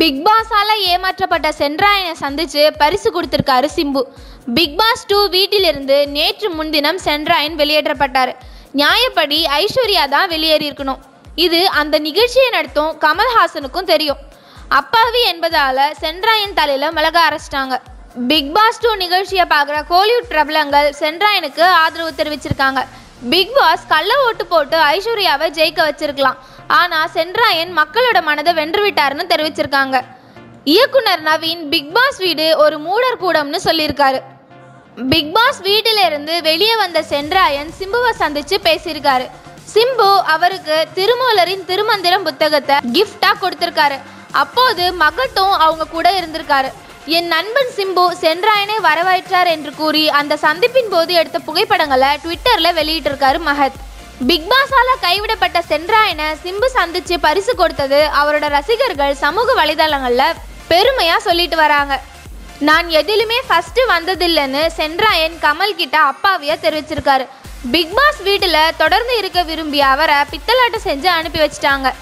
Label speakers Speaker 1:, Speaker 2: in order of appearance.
Speaker 1: பிக்பாஸால் ஏமாற்றப்பட்ட சென்றாயனை சந்தித்து பரிசு கொடுத்திருக்காரு சிம்பு. பிக் பாஸ் டூ வீட்டிலிருந்து நேற்று முன்தினம் சென்றாயன் வெளியேற்றப்பட்டார். நியாயப்படி ஐஸ்வர்யா தான் வெளியேறியிருக்கணும். இது அந்த நிகழ்ச்சியை நடத்தும் கமல்ஹாசனுக்கும் தெரியும். அப்பாவி என்பதால் சென்றாயன் தலையில் மிளக அரைச்சிட்டாங்க. பிக் பாஸ் டூ நிகழ்ச்சியை பார்க்குற கோலிவுட் பிரபலங்கள் சென்றாயனுக்கு ஆதரவு தெரிவிச்சிருக்காங்க. பிக் பாஸ் கள்ள ஓட்டு போட்டு ஐஸ்வர்யாவை ஜெயிக்க வச்சிருக்கலாம். ஆனா சென்றாயன் மக்களோட மனதை வென்று விட்டாருன்னு தெரிவிச்சிருக்காங்க. இயக்குனர் நவீன் பிக் பாஸ் வீடு ஒரு மூடர் கூடம்னு சொல்லியிருக்காரு. பிக் பாஸ் வீட்டில இருந்து வெளியே வந்த சென்றாயன் சிம்புவை சந்திச்சு பேசியிருக்காரு. சிம்பு அவருக்கு திருமூலரின் திருமந்திரம் புத்தகத்தை கிஃப்டா கொடுத்திருக்காரு. அப்போது மகட்டும் அவங்க கூட இருந்திருக்காரு. என் நண்பன் சிம்பு சென்றாயனை வரவேற்றார் என்று கூறி அந்த சந்திப்பின் போது எடுத்த புகைப்படங்களை ட்விட்டரில் வெளியிட்டிருக்காரு மகத். பிக் பாஸால கைவிடப்பட்ட சென்றாயனை சிம்பு சந்திச்சு பரிசு கொடுத்தது அவரோட ரசிகர்கள் சமூக வலைதளங்கள்ல பெருமையா சொல்லிட்டு வராங்க. நான் எதிலுமே ஃபர்ஸ்ட் வந்ததில்லைன்னு சென்றாயன் கமல் கிட்ட அப்பாவியா தெரிவிச்சிருக்காரு. பிக் பாஸ் வீட்டில் தொடர்ந்து இருக்க விரும்பிய அவரை பித்தலாட்டம் செஞ்சு அனுப்பி வச்சிட்டாங்க.